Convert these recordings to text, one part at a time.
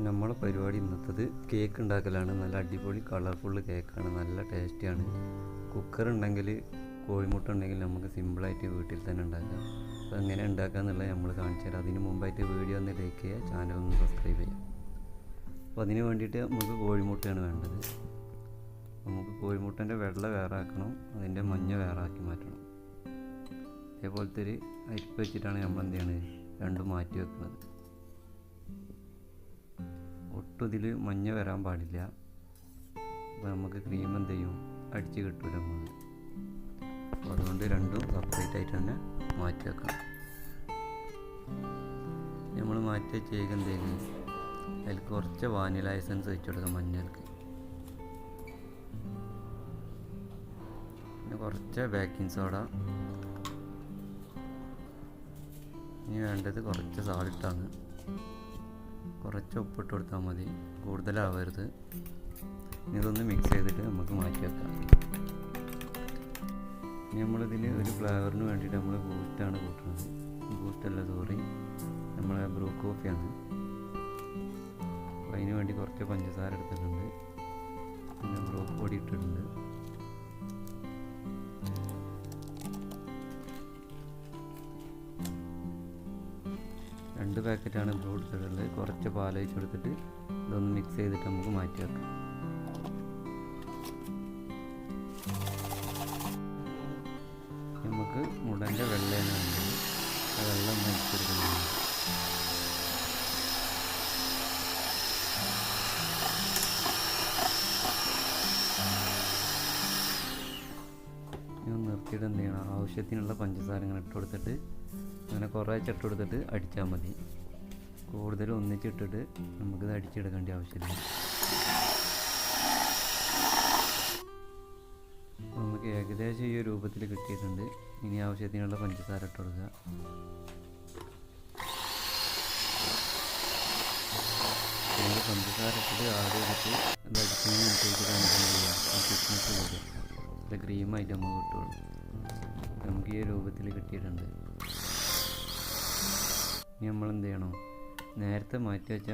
നമ്മളെ പരിപാടി ഇന്നത്തത് കേക്ക് ഉണ്ടാക്കലാണ്. നല്ല അടിപൊളി കളർഫുള്ള് കേക്കാണ് നല്ല ടേസ്റ്റിയാണ് കുക്കർ ഉണ്ടെങ്കിൽ കോഴിമുട്ട ഉണ്ടെങ്കിൽ നമുക്ക് സിമ്പിളായിട്ട് വീട്ടിൽ തന്നെ ഉണ്ടാക്കാം. അപ്പോൾ എങ്ങനെ ഉണ്ടാക്കുക എന്നുള്ളത് നമ്മൾ കാണിച്ചു തരാം. അതിന് മുമ്പായിട്ട് വീഡിയോ ഒന്ന് ലൈക്ക് ചെയ്യുക. ചാനൽ ഒന്ന് സബ്സ്ക്രൈബ് ചെയ്യുക. അപ്പോൾ അതിന് വേണ്ടിയിട്ട് നമുക്ക് കോഴിമുട്ടയാണ് വേണ്ടത്. നമുക്ക് കോഴിമുട്ടന്റെ വെള്ള വേറെ ആക്കണം അതിന്റെ മഞ്ഞ വേറെ ആക്കി മാറ്റണം. അതേപോലത്തെ ഒരു അരിപ്പ് വെച്ചിട്ടാണ് നമ്മൾ എന്ത് ചെയ്യണത്? രണ്ടും മാറ്റി വെക്കുന്നത്. ഒട്ടും ഇതിൽ മഞ്ഞ വരാൻ പാടില്ല. അപ്പോൾ നമുക്ക് ക്രീം എന്ത് ചെയ്യും? അടിച്ച് കിട്ടൂല നമ്മൾ അപ്പോൾ അതുകൊണ്ട് രണ്ടും സെപ്പറേറ്റ് ആയിട്ട് തന്നെ മാറ്റി വെക്കണം. നമ്മൾ മാറ്റി വെച്ചേക്ക് എന്ത് അതിൽ കുറച്ച് വാനില എസൻസ് വെച്ച് കൊടുക്കാം മഞ്ഞൾക്ക്. പിന്നെ കുറച്ച് ബേക്കിംഗ് സോഡ ഇനി വേണ്ടത് കുറച്ച് സാൾട്ടാണ് കുറച്ച് ഉപ്പിട്ട് കൊടുത്താൽ മതി. കൂടുതലാവരുത്. ഇതൊന്ന് മിക്സ് ചെയ്തിട്ട് നമുക്ക് മാറ്റി വെക്കാം. ഇനി നമ്മളിതിൽ ഒരു ഫ്ലേവറിന് വേണ്ടിയിട്ട് നമ്മൾ ബൂസ്റ്റാണ് കൂട്ടുന്നത്. ബൂസ്റ്റല്ല സോറി നമ്മളെ ബ്രൂ കോഫിയാണ് അപ്പോൾ അതിന് വേണ്ടി കുറച്ച് പഞ്ചസാര എടുത്തിട്ടുണ്ട്. പിന്നെ ബ്രൂ പൊടി ഇട്ടിട്ടുണ്ട്. പാക്കറ്റാണ് ബ്രൂ എടുത്തിട്ടുള്ളത്. കുറച്ച് പാൽ ഒഴിച്ച് കൊടുത്തിട്ട് ഇതൊന്ന് മിക്സ് ചെയ്തിട്ട് നമുക്ക് മാറ്റി വെക്കാം. നമുക്ക് മുടന്റെ വെള്ളയാണ് വേണ്ടത്. ആ വെള്ളം നയിച്ചെടുക്കുന്നതാണ് ഞാൻ നിർത്തിയിട്ട് എന്ത് ചെയ്യണം? ആവശ്യത്തിനുള്ള പഞ്ചസാര ഇങ്ങനെ ഇട്ട് കൊടുത്തിട്ട് അങ്ങനെ കുറേ ഇട്ട് കൊടുത്തിട്ട് അടിച്ചാൽ മതി. കൂടുതൽ ഒന്നിച്ചിട്ടിട്ട് നമുക്കിത് അടിച്ചെടുക്കേണ്ട ആവശ്യമില്ല. നമുക്ക് ഏകദേശം ഈ രൂപത്തിൽ കിട്ടിയിട്ടുണ്ട്. ഇനി ആവശ്യത്തിനുള്ള പഞ്ചസാര ഇട്ട് കൊടുക്കുക. പഞ്ചസാര ഇട്ടിട്ട് ആദ്യം ഇട്ടിട്ട് അത് അടിക്കുന്നതിന് അനുസരിച്ച് നമുക്ക് ആ ഇത് ക്രീമായിട്ട് നമുക്ക് കിട്ടുള്ളൂ നമുക്ക് ഈ രൂപത്തിൽ കിട്ടിയിട്ടുണ്ട്. ഇനി നമ്മൾ എന്ത് ചെയ്യണം? നേരത്തെ മാറ്റി വെച്ച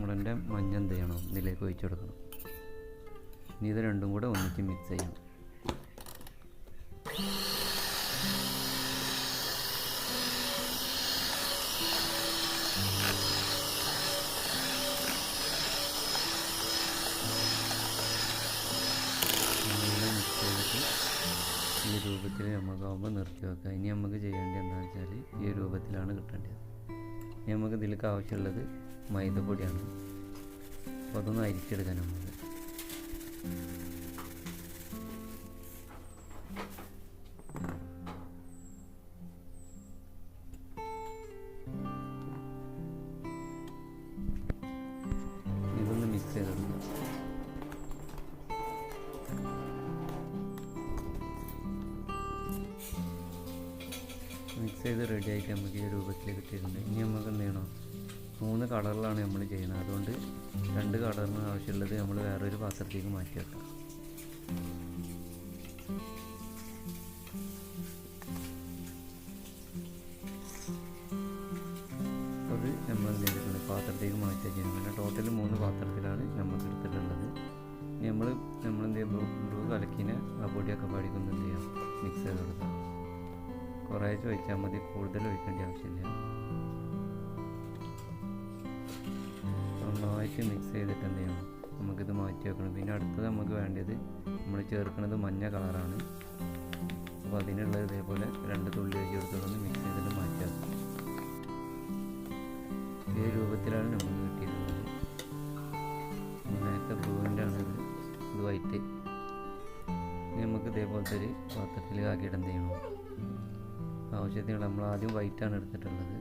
മുളന്റെ മഞ്ഞ എന്ത് ചെയ്യണം? ഇതിലേക്ക് ഒഴിച്ചു കൊടുക്കണം. ഇനി ഇത് രണ്ടും കൂടെ ഒന്നിച്ച് മിക്സ് ചെയ്യണം. നമുക്കാവുമ്പോൾ നിർത്തി വെക്കുക ഇനി നമുക്ക് ചെയ്യേണ്ടത് എന്താണെന്ന് വെച്ചാൽ ഈ രൂപത്തിലാണ് കിട്ടേണ്ടത്. ഇനി നമുക്ക് ഇതിലേക്ക് ആവശ്യമുള്ളത് മൈദപ്പൊടിയാണ്. അപ്പോൾ അതൊന്ന് അരിച്ചെടുക്കാൻ നമുക്ക്. ചെയ്ത് റെഡി ആയിട്ട് നമുക്ക് ഈ രൂപത്തിൽ കിട്ടിയിട്ടുണ്ട് ഇനി നമുക്ക് എന്ത് ചെയ്യണം? മൂന്ന് കളറിലാണ് നമ്മൾ ചെയ്യുന്നത്. അതുകൊണ്ട് രണ്ട് കളറിന് ആവശ്യമുള്ളത് നമ്മൾ വേറൊരു പാത്രത്തേക്ക് മാറ്റി വെക്കാം. അത് നമ്മൾ എന്ത് ചെയ്തിട്ടുണ്ട്? പാത്രത്തേക്ക് മാറ്റി വെച്ചാൽ അങ്ങനെ ടോട്ടൽ മൂന്ന് പാത്രത്തിലാണ് നമുക്ക് എടുത്തിട്ടുള്ളത്. നമ്മൾ നമ്മളെന്ത് ചെയ്യുമ്പോൾ ബ്രൂ കലക്കിനെ ആ പൊടിയൊക്കെ പാടിക്കൊന്ന് എന്ത് ചെയ്യാം? മിക്സ് ചെയ്ത് കൊടുക്കാം. കുറേശ്ശെ ചോദിച്ചാൽ മതി കൂടുതൽ ഒഴിക്കേണ്ട ആവശ്യമില്ല. നന്നായിട്ട് മിക്സ് ചെയ്തിട്ട് എന്ത് ചെയ്യണം? നമുക്കിത് മാറ്റി വെക്കണം. പിന്നെ അടുത്തത് നമുക്ക് വേണ്ടത് നമ്മൾ ചേർക്കുന്നത് മഞ്ഞ കളറാണ് അപ്പോൾ അതിനുള്ള ഇതേപോലെ രണ്ട് തുള്ളി ചേർത്തുകൊണ്ട് മിക്സ് ചെയ്തിട്ട് മാറ്റി ഈ രൂപത്തിലാണ് നമുക്ക് കിട്ടിയിരുന്നത് നേരത്തെ ബ്ലൂവിന്റെ ആണ് ഇത്. ഇത് വൈറ്റ് നമുക്ക് ഇതേപോലത്തെ ഒരു പാത്രത്തിൽ ആക്കിയിട്ട് എന്ത് ചെയ്യണം? ആവശ്യത്തിനുള്ള നമ്മൾ ആദ്യം വൈറ്റാണ് എടുത്തിട്ടുള്ളത്.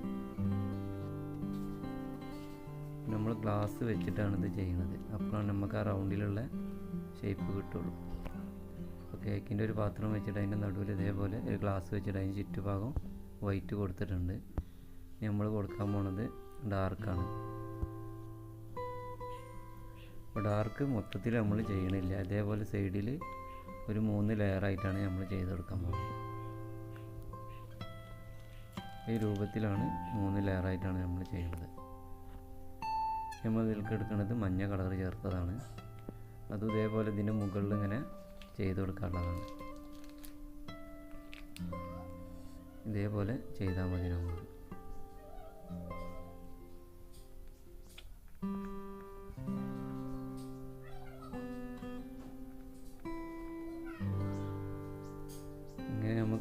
നമ്മൾ ഗ്ലാസ് വെച്ചിട്ടാണ് ഇത് ചെയ്യുന്നത് അപ്പോഴാണ് നമുക്ക് ആ റൗണ്ടിലുള്ള ഷേപ്പ് കിട്ടുള്ളൂ. അപ്പോൾ കേക്കിന്റെ ഒരു പാത്രം വെച്ചിട്ട് അതിന്റെ നടുവിൽ ഇതേപോലെ ഒരു ഗ്ലാസ് വെച്ചിട്ട് അതിന് ചുറ്റുഭാഗം വൈറ്റ് കൊടുത്തിട്ടുണ്ട്. നമ്മൾ കൊടുക്കാൻ പോണത് ഡാർക്കാണ് അപ്പോൾ ഡാർക്ക് മൊത്തത്തിൽ നമ്മൾ ചെയ്യണില്ല. അതേപോലെ സൈഡിൽ ഒരു മൂന്ന് ലെയറായിട്ടാണ് നമ്മൾ ചെയ്ത് കൊടുക്കാൻ പോകുന്നത്. ഈ രൂപത്തിലാണ് മൂന്ന് ലെയറായിട്ടാണ് നമ്മൾ ചെയ്യുന്നത്. നമ്മൾ ഇതിൽക്കെടുക്കുന്നത് മഞ്ഞ കളർ ചേർത്തതാണ്. അതും ഇതേപോലെ ഇതിന്റെ മുകളിൽ ഇങ്ങനെ ചെയ്ത് കൊടുക്കാനുള്ളതാണ്. ഇതേപോലെ ചെയ്താൽ മതി നമുക്ക്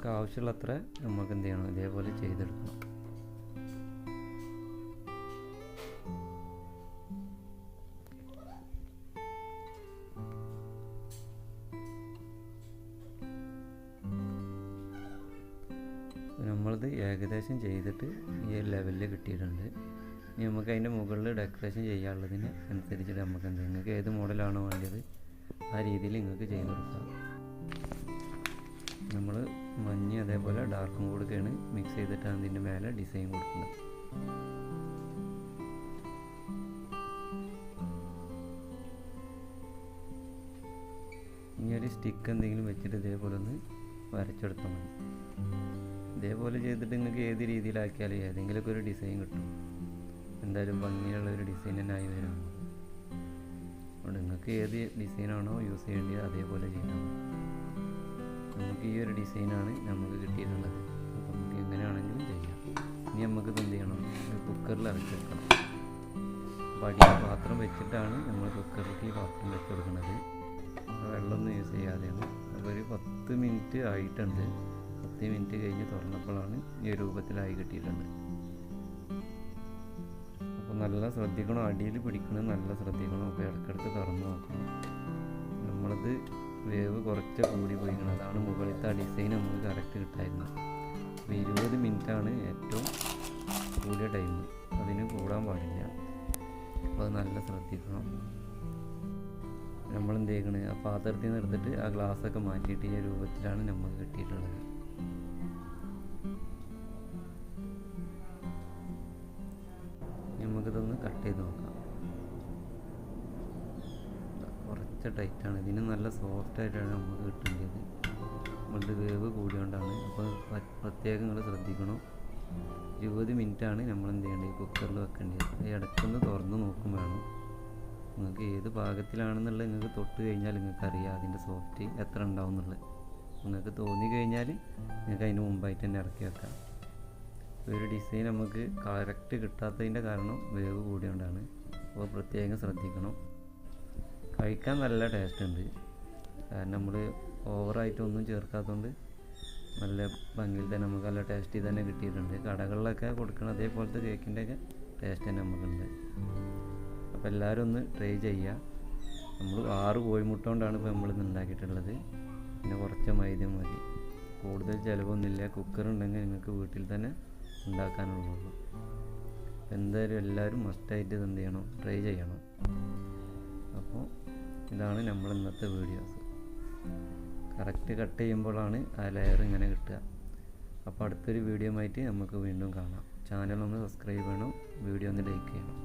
നമുക്ക് ആവശ്യമുള്ളത്ര നമുക്ക് എന്ത് ചെയ്യണം? ഇതേപോലെ ചെയ്തെടുക്കണം. നമ്മളിത് ഏകദേശം ചെയ്തിട്ട് ഈ ലെവലിൽ കിട്ടിയിട്ടുണ്ട്. ഇനി നമുക്ക് അതിന്റെ മുകളിൽ ഡെക്കറേഷൻ ചെയ്യാനുള്ളതിന് അനുസരിച്ചിട്ട് നമുക്ക് എന്ത് നിങ്ങൾക്ക് ഏത് മോഡലാണോ വേണ്ടത് ആ രീതിയിൽ നിങ്ങൾക്ക് ചെയ്ത് കൊടുക്കാം. നമ്മൾ മഞ്ഞ അതേപോലെ ഡാർക്കും കൊടുക്കുകയാണ് മിക്സ് ചെയ്തിട്ടാണ് ഇതിന്റെ മേലെ ഡിസൈൻ കൊടുക്കുന്നത്. ഇനി ഒരു സ്റ്റിക്ക് എന്തെങ്കിലും വെച്ചിട്ട് ഇതേപോലെ ഒന്ന് വരച്ചെടുത്താൽ മതി. ഇതേപോലെ ചെയ്തിട്ട് നിങ്ങൾക്ക് ഏത് രീതിയിലാക്കിയാലും ഏതെങ്കിലുമൊക്കെ ഒരു ഡിസൈൻ കിട്ടും. എന്തായാലും ഭംഗിയുള്ള ഒരു ഡിസൈൻ തന്നെ ആയി വരും. നിങ്ങൾക്ക് ഏത് ഡിസൈനാണോ യൂസ് ചെയ്യേണ്ടത് അതേപോലെ ചെയ്താൽ മതി. നമുക്ക് ഈ ഒരു ഡിസൈനാണ് നമുക്ക് കിട്ടിയിട്ടുള്ളത്. അപ്പോൾ നമുക്ക് എങ്ങനെയാണെങ്കിലും ചെയ്യാം. ഇനി നമുക്ക് എന്ത് ചെയ്യണം? കുക്കറിൽ ഇറക്കി വെക്കണം. അപ്പോൾ അടിയിൽ പാത്രം വെച്ചിട്ടാണ് നമ്മൾ കുക്കറിലേക്ക് ഈ പാത്രം വെച്ച് കൊടുക്കുന്നത്. വെള്ളമൊന്നും യൂസ് ചെയ്യാതെയാണ്. അപ്പോൾ ഒരു പത്ത് മിനിറ്റ് ആയിട്ടുണ്ട്. പത്ത് മിനിറ്റ് കഴിഞ്ഞ് തുറന്നപ്പോഴാണ് ഈ രൂപത്തിലായി കിട്ടിയിട്ടുണ്ട്. അപ്പോൾ നല്ല ശ്രദ്ധിക്കണം. അടിയിൽ പിടിക്കണം നല്ല ശ്രദ്ധിക്കണം. അപ്പോൾ ഇടയ്ക്കിടയ്ക്ക് തുറന്ന് നോക്കണം. നമ്മളത് വേവ് കുറച്ച് കൂടി പോയിരിക്കണം അതാണ് മുകളിലത്തെ ഡിസൈൻ നമുക്ക് കറക്റ്റ് കിട്ടായിരുന്നത് അപ്പോൾ ഇരുപത് മിനിറ്റാണ് ഏറ്റവും കൂടിയ ടൈം അതിന് കൂടാൻ പാടില്ല. അപ്പോൾ അത് നല്ല ശ്രദ്ധിക്കണം. നമ്മൾ എന്ത് ചെയ്യണേ ആ പാത്രത്തിൽ നിന്ന് എടുത്തിട്ട് ആ ഗ്ലാസ്സൊക്കെ മാറ്റിയിട്ട് ഈ രൂപത്തിലാണ് നമുക്ക് കിട്ടിയിട്ടുള്ളത്. കുറച്ച് ടൈറ്റാണ്. ഇതിന് നല്ല സോഫ്റ്റ് ആയിട്ടാണ് നമുക്ക് കിട്ടേണ്ടത്. നമ്മളുടെ വേവ് കൂടിയോണ്ടാണ്. അപ്പോൾ പ്രത്യേകം നിങ്ങൾ ശ്രദ്ധിക്കണം. ഇരുപത് മിനിറ്റാണ് നമ്മൾ എന്ത് ചെയ്യേണ്ടത് കുക്കറിൽ വെക്കേണ്ടത്. ഇടയ്ക്കൊന്ന് തുറന്ന് നോക്കും വേണം. നിങ്ങൾക്ക് ഏത് ഭാഗത്തിലാണെന്നുള്ളത് നിങ്ങൾക്ക് തൊട്ട് കഴിഞ്ഞാൽ നിങ്ങൾക്ക് അറിയാം അതിന്റെ സോഫ്റ്റ് എത്ര ഉണ്ടാവും എന്നുള്ളത്. നിങ്ങൾക്ക് തോന്നി കഴിഞ്ഞാൽ നിങ്ങൾക്ക് അതിന് മുമ്പായിട്ട് തന്നെ ഇറക്കി വെക്കാം. ഒരു ഡിസൈൻ നമുക്ക് കറക്റ്റ് കിട്ടാത്തതിന്റെ കാരണം വേവ് കൂടിയോണ്ടാണ്. അപ്പോൾ പ്രത്യേകം ശ്രദ്ധിക്കണം. കഴിക്കാൻ നല്ല ടേസ്റ്റ് ഉണ്ട്. കാരണം നമ്മൾ ഓവറായിട്ടൊന്നും ചേർക്കാത്തതുകൊണ്ട് നല്ല ഭംഗിയിൽ തന്നെ നമുക്ക് നല്ല ടേസ്റ്റ് തന്നെ കിട്ടിയിട്ടുണ്ട്. കടകളിലൊക്കെ കൊടുക്കുന്ന അതേപോലത്തെ കേക്കിന്റെയൊക്കെ ടേസ്റ്റ് തന്നെ നമുക്കുണ്ട്. അപ്പോൾ എല്ലാവരും ഒന്ന് ട്രൈ ചെയ്യുക നമ്മൾ ആറ് കോഴിമുട്ട കൊണ്ടാണ് ഇപ്പോൾ നമ്മളിന്ന് ഉണ്ടാക്കിയിട്ടുള്ളത്. പിന്നെ കുറച്ച് മൈദ മതി. കൂടുതൽ ചിലവൊന്നുമില്ല. കുക്കർ ഉണ്ടെങ്കിൽ നിങ്ങൾക്ക് വീട്ടിൽ തന്നെ ഉണ്ടാക്കാനുള്ളൂ. എന്തായാലും എല്ലാവരും മസ്റ്റായിട്ട് ഇത് എന്ത് ചെയ്യണം? ട്രൈ ചെയ്യണം. അപ്പോൾ ഇതാണ് നമ്മൾ ഇന്നത്തെ വീഡിയോസ് കറക്റ്റ് കട്ട് ചെയ്യുമ്പോഴാണ് ആ ലെയർ ഇങ്ങനെ കിട്ടുക. അപ്പോൾ അടുത്തൊരു വീഡിയോ ആയിട്ട് നമുക്ക് വീണ്ടും കാണാം. ചാനൽ ഒന്ന് സബ്സ്ക്രൈബ് ചെയ്യണം. വീഡിയോ ഒന്ന് ലൈക്ക് ചെയ്യണം.